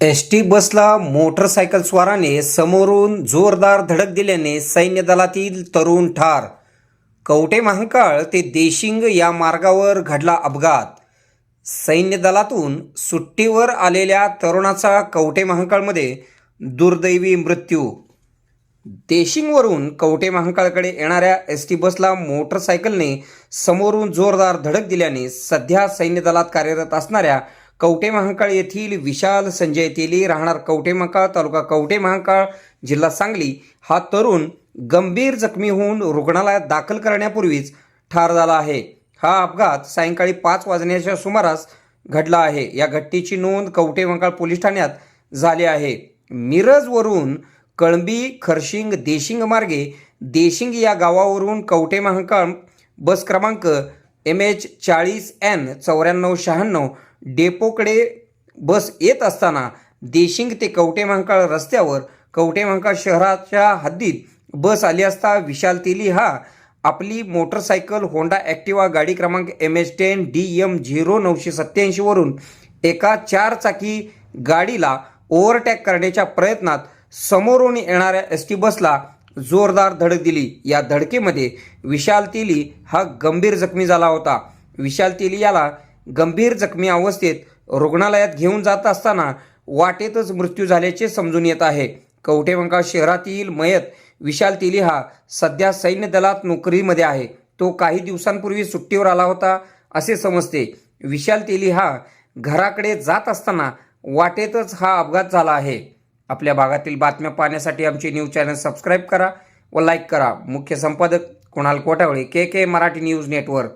S T बसला motorcycle स्वाराने समोरून जोरदार धडक दिल्याने सैन्य दलातील तरुण ठार. कवटे महाकाळ ते देशिंग या मार्गावर घडला अपघात. सैन्य दलातून सुट्टीवर आलेल्या तरुणाचा कवटे महाकाळमध्ये दुर्दैवी मृत्यू. देशिंगवरून कवटे महाकाळकडे येणाऱ्या एस टी बसला मोटरसायकलने समोरून जोरदार धडक दिल्याने सध्या सैन्य दलात कार्यरत असणाऱ्या कवटे महांकाळ येथील विशाल संजय तेली राहणार कवटे महाकाळ तालुका कवटे महांकाळ जिल्हा सांगली. हा तरुण गंभीर जखमी होऊन रुग्णालयात दाखल करण्यापूर्वीच ठार झाला आहे. हा अपघात सायंकाळी पाच वाजण्याच्या सुमारास घडला आहे. या घटनेची नोंद कवटे महाकाळ पोलीस ठाण्यात झाली आहे. मिरजवरून कळंबी खरशिंग देशिंग मार्गे देशिंग या गावावरून कवटे महांकाळ बस क्रमांक एम एच चाळीस एन चौऱ्याण्णव शहाण्णव डेपोकडे बस येत असताना देशिंग ते कवटेमंकाळ रस्त्यावर कवटेमंकाळ शहराच्या हद्दीत बस आली असता विशाल तेली हा आपली मोटरसायकल होंडा ॲक्टिवा गाडी क्रमांक M H ten D M zero नऊशे सत्त्याऐंशीवरून एका चारचाकी गाडीला ओव्हरटॅक करण्याच्या प्रयत्नात समोरून येणाऱ्या एस टी बसला जोरदार धडक दिली. या धडकेमध्ये विशाल तेली हा गंभीर जखमी झाला होता. विशाल तेली याला गंभीर जखमी अवस्थेत रुग्णालयात घेऊन जात असताना वाटेतच मृत्यू झाल्याचे समजून येत आहे. कवठेमंकाळ शहरातील मयत विशाल तेली हा सध्या सैन्य दलात नोकरीमध्ये आहे. तो काही दिवसांपूर्वी सुट्टीवर आला होता असे समजते. विशाल तेली हा घराकडे जात असताना वाटेतच हा अपघात झाला आहे. आपल्या भागातील बातम्या पाहण्यासाठी आमचे न्यूज चॅनल सबस्क्राईब करा व लाईक करा. मुख्य संपादक Kunal Kotawale K K Marathi news network.